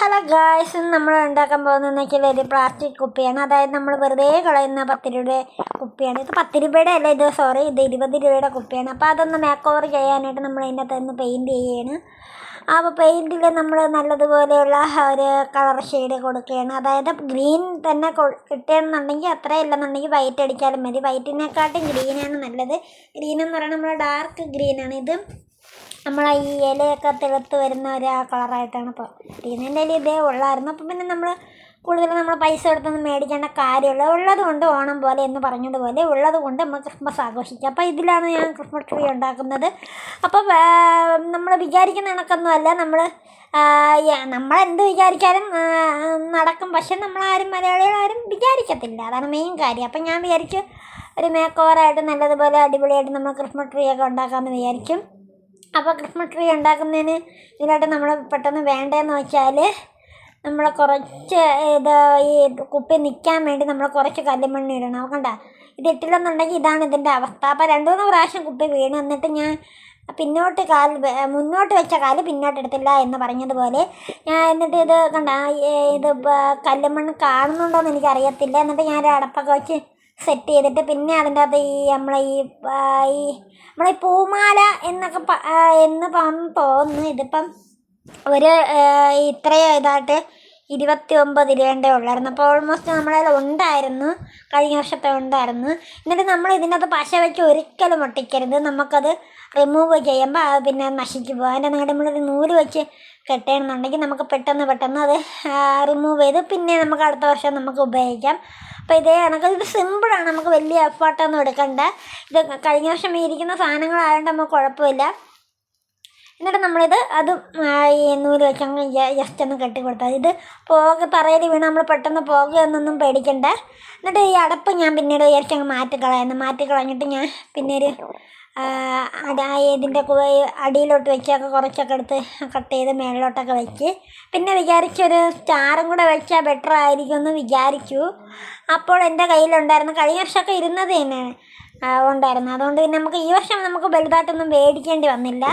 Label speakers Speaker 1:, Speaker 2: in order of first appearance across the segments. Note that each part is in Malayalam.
Speaker 1: ഹലോ ഗായ്സ് നമ്മൾ ഉണ്ടാക്കാൻ പോകുന്നതെന്ന് വെച്ചാൽ ഒരു പ്ലാസ്റ്റിക് കുപ്പിയാണ്. അതായത് നമ്മൾ വെറുതെ കളയുന്ന പത്ത് രൂപയുടെ കുപ്പിയാണ്. ഇത് പത്ത് രൂപയുടെ അല്ല ഇത് സോറി ഇത് ഇരുപത് രൂപയുടെ കുപ്പിയാണ്. അപ്പോൾ അതൊന്ന് മേക്ക് ഓവർ ചെയ്യാനായിട്ട് നമ്മൾ അതിന്റെ അകത്ത് പെയിന്റ് ചെയ്യുകയാണ് അപ്പോൾ പെയിന്റിൽ നമ്മൾ നല്ലതുപോലെയുള്ള ഒരു കളർ ഷെയ്ഡ് കൊടുക്കുകയാണ്. അതായത് ഗ്രീൻ തന്നെ കിട്ടുകയാണെന്നുണ്ടെങ്കിൽ അത്രയല്ലെന്നുണ്ടെങ്കിൽ വൈറ്റ് അടിച്ചാലും മതി. വൈറ്റിനെക്കാട്ടും ഗ്രീനാണ് നല്ലത്. ഗ്രീൻ എന്ന് പറയുന്നത് നമ്മൾ ഡാർക്ക് ഗ്രീനാണ് ഇത് നമ്മളെ ഈ ഇലയൊക്കെ തിളത്ത് വരുന്ന ഒരു ആ കളറായിട്ടാണ് ഇപ്പോൾ തീരുന്നതിന്റെ ഇല ഇതേ ഉള്ളായിരുന്നു. അപ്പം പിന്നെ നമ്മൾ കൂടുതൽ നമ്മൾ പൈസ കൊടുത്തൊന്നും മേടിക്കേണ്ട കാര്യമുള്ള ഉള്ളത് കൊണ്ട് ഓണം പോലെ എന്ന് പറഞ്ഞതുപോലെ ഉള്ളത് കൊണ്ട് നമ്മൾ ക്രിസ്മസ് ആഘോഷിക്കുക അപ്പോൾ ഇതിലാണ് ഞാൻ ക്രിസ്മസ് ട്രീ ഉണ്ടാക്കുന്നത്. അപ്പോൾ നമ്മൾ വിചാരിക്കുന്ന കണക്കൊന്നുമല്ല. നമ്മൾ നമ്മൾ നമ്മളെന്ത് വിചാരിച്ചാലും നടക്കും. പക്ഷെ നമ്മളാരും മലയാളികളാരും വിചാരിക്കത്തില്ല. അതാണ് മെയിൻ കാര്യം. അപ്പം ഞാൻ വിചാരിക്കും ഒരു മേക്ക് ഓവറായിട്ട് നല്ലതുപോലെ അടിപൊളിയായിട്ട് നമ്മൾ ക്രിസ്മസ് ട്രീ ഒക്കെ ഉണ്ടാക്കാമെന്ന് വിചാരിക്കും. അപ്പോൾ ക്രിസ്മസ് ട്രീ ഉണ്ടാക്കുന്നതിന് ഇതിനായിട്ട് നമ്മൾ പെട്ടെന്ന് വേണ്ടതെന്ന് വെച്ചാൽ നമ്മൾ കുറച്ച് ഇത് ഈ കുപ്പി നിൽക്കാൻ വേണ്ടി നമ്മൾ കുറച്ച് കല്ലുമണ്ണ് ഇടണം. കണ്ട ഇത് ഇട്ടില്ലെന്നുണ്ടെങ്കിൽ ഇതാണ് ഇതിന്റെ അവസ്ഥ. അപ്പോൾ രണ്ട് മൂന്ന് പ്രാവശ്യം കുപ്പി വീണ് എന്നിട്ട് ഞാൻ പിന്നോട്ട് കാൽ മുന്നോട്ട് വെച്ച കാൽ പിന്നോട്ട് എടുത്തില്ല എന്ന് പറഞ്ഞതുപോലെ ഞാൻ എന്നിട്ട് ഇത് കണ്ട ഇത് കല്ലുമണ്ണ് കാണുന്നുണ്ടോ എന്ന് എനിക്കറിയത്തില്ല. എന്നിട്ട് ഞാൻ അടപ്പൊക്കെ വെച്ച് സെറ്റ് ചെയ്തിട്ട് പിന്നെ അതിന്റെ അകത്ത് ഈ നമ്മളെ ഈ ഈ നമ്മളെ പൂമാല എന്നൊക്കെ എന്ന് തോന്നുന്നു. ഇതിപ്പം ഒരു ഇത്രയും ഇതായിട്ട് ഇരുപത്തി ഒമ്പത് രൂപേന്റെ ഉള്ളായിരുന്നു. അപ്പോൾ ഓൾമോസ്റ്റ് നമ്മളെ ഉണ്ടായിരുന്നു. കഴിഞ്ഞ വർഷത്തെ ഉണ്ടായിരുന്നു. എന്നിട്ട് നമ്മൾ ഇതിനകത്ത് പശ വെച്ച് ഒരിക്കലും ഒട്ടിക്കരുത്. നമുക്കത് റിമൂവ് ചെയ്യുമ്പോൾ അത് പിന്നെ നശിച്ചു പോകും. അതിന്റെ നിങ്ങളുടെ നമ്മളൊരു നൂൽ വെച്ച് കെട്ടണമെന്നുണ്ടെങ്കിൽ നമുക്ക് പെട്ടെന്ന് പെട്ടെന്ന് അത് റിമൂവ് ചെയ്ത് പിന്നെ നമുക്ക് അടുത്ത വർഷം നമുക്ക് ഉപയോഗിക്കാം. അപ്പോൾ ഇതേ കണക്ക്. ഇത് സിമ്പിളാണ് നമുക്ക് വലിയ എഫേർട്ടൊന്നും എടുക്കണ്ട. ഇത് കഴിഞ്ഞ വർഷം ഇരിക്കുന്ന സാധനങ്ങളായതുകൊണ്ട് നമുക്ക് കുഴപ്പമില്ല. എന്നിട്ട് നമ്മളിത് അത് ഈ നൂൽ വെച്ചങ്ങ് ജസ്റ്റ് ഒന്ന് കെട്ടി കൊടുത്താൽ ഇത് പോക തറയിൽ വീണ് നമ്മൾ പെട്ടെന്ന് പോകുമെന്നൊന്നും പേടിക്കണ്ട. എന്നിട്ട് ഈ അടപ്പ് ഞാൻ പിന്നീട് വിചാരിച്ചങ്ങ് മാറ്റിക്കളയുന്നു മാറ്റിക്കളഞ്ഞിട്ട് ഞാൻ പിന്നെ ഒരു ഇതിന്റെ അടിയിലോട്ട് വെച്ചൊക്കെ കുറച്ചൊക്കെ എടുത്ത് കട്ട് ചെയ്ത് മേളിലോട്ടൊക്കെ വെച്ച്. പിന്നെ വിചാരിച്ചൊരു സ്റ്റാറും കൂടെ വെച്ചാൽ ബെറ്റർ ആയിരിക്കും എന്ന് വിചാരിച്ചു. അപ്പോൾ എന്റെ കയ്യിലുണ്ടായിരുന്നു കഴിഞ്ഞ വർഷമൊക്കെ ഇരുന്നത് തന്നെയാണ്. ഉണ്ടായിരുന്നു. അതുകൊണ്ട് പിന്നെ നമുക്ക് ഈ വർഷം നമുക്ക് വലുതായിട്ടൊന്നും മേടിക്കേണ്ടി വന്നില്ല.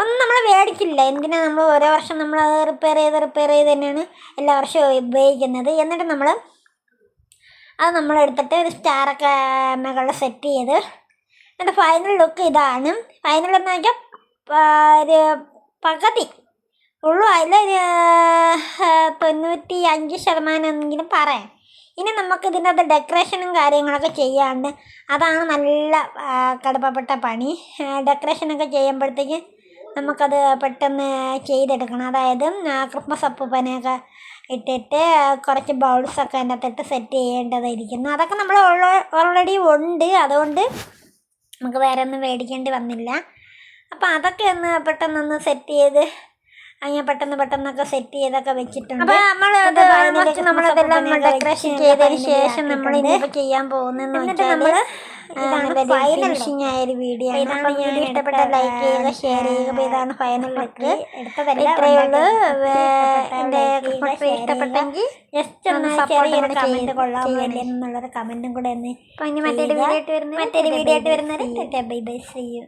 Speaker 1: ഒന്നും നമ്മൾ മേടിക്കില്ല എന്തിനാണ് നമ്മൾ ഓരോ വർഷം നമ്മൾ അത് റിപ്പയർ ചെയ്ത് റിപ്പയർ ചെയ്ത് തന്നെയാണ് എല്ലാ വർഷവും ഉപയോഗിക്കുന്നത്. എന്നിട്ട് നമ്മൾ അത് നമ്മളെടുത്തിട്ട് ഒരു സ്റ്റാറൊക്കെ മുകളിൽ സെറ്റ് ചെയ്ത് എന്റെ ഫൈനൽ ലുക്ക് ഇതാണ്. ഫൈനൽ എന്ന് വെച്ചാൽ ഒരു പകുതി ഉള്ളു. അതിൽ തൊണ്ണൂറ്റി അഞ്ച് ശതമാനം എന്നെങ്കിലും പറയാം. ഇനി നമുക്ക് ഇതിന്റെ അത് ഡെക്കറേഷനും കാര്യങ്ങളൊക്കെ ചെയ്യാണ്ട് അതാണ് നല്ല കടുപ്പപ്പെട്ട പണി. ഡെക്കറേഷനൊക്കെ ചെയ്യുമ്പോഴത്തേക്ക് നമുക്കത് പെട്ടെന്ന് ചെയ്തെടുക്കണം. അതായത് ക്രിസ്മസ് അപ്പൂപ്പനെയൊക്കെ ഇട്ടിട്ട് കുറച്ച് ബൗൾസൊക്കെ അതിന്റെ അകത്തിട്ട് സെറ്റ് ചെയ്യേണ്ടതായിരിക്കുന്നു. അതൊക്കെ നമ്മൾ ഓൾറെഡി ഉണ്ട്. അതുകൊണ്ട് നമുക്ക് വേറെ ഒന്നും മേടിക്കേണ്ടി വന്നില്ല. അപ്പോൾ അതൊക്കെ ഒന്ന് പെട്ടെന്നൊന്ന് സെറ്റ് ചെയ്ത് അങ്ങനെ പെട്ടെന്ന് പെട്ടെന്നൊക്കെ സെറ്റ് ചെയ്തൊക്കെ വെച്ചിട്ടുണ്ട്. അപ്പോൾ നമ്മൾ നമ്മളതെല്ലാം ഡെക്കറേഷൻ ചെയ്തതിന് ശേഷം നമ്മൾ ഇനിയിപ്പോൾ ചെയ്യാൻ പോകുന്നതെന്ന് വെച്ചാൽ നമ്മൾ ഫിനിഷിംഗ് ആയ ഒരു വീഡിയോ ആണ് വീഡിയോ ഇഷ്ടപ്പെട്ട ലൈക്ക് ചെയ്യുക ഷെയർ ചെയ്യുക. അപ്പോൾ ഇതാണ് ഫൈനൽ ലുക്ക് ഇത്രയേ ഉള്ളൂ. എന്റെ ഇഷ്ടപ്പെട്ടെങ്കിൽ ജസ്റ്റ് ഒന്ന് സപ്പോർട്ട് കമന്റ് കൊള്ളാൻ കമന്റും കൂടെ ഒന്ന് മറ്റൊരു വീഡിയോ ആയിട്ട് വരുന്നത് മറ്റൊരു വീഡിയോ ആയിട്ട് വരുന്നത് ബൈ ബൈ സീ യു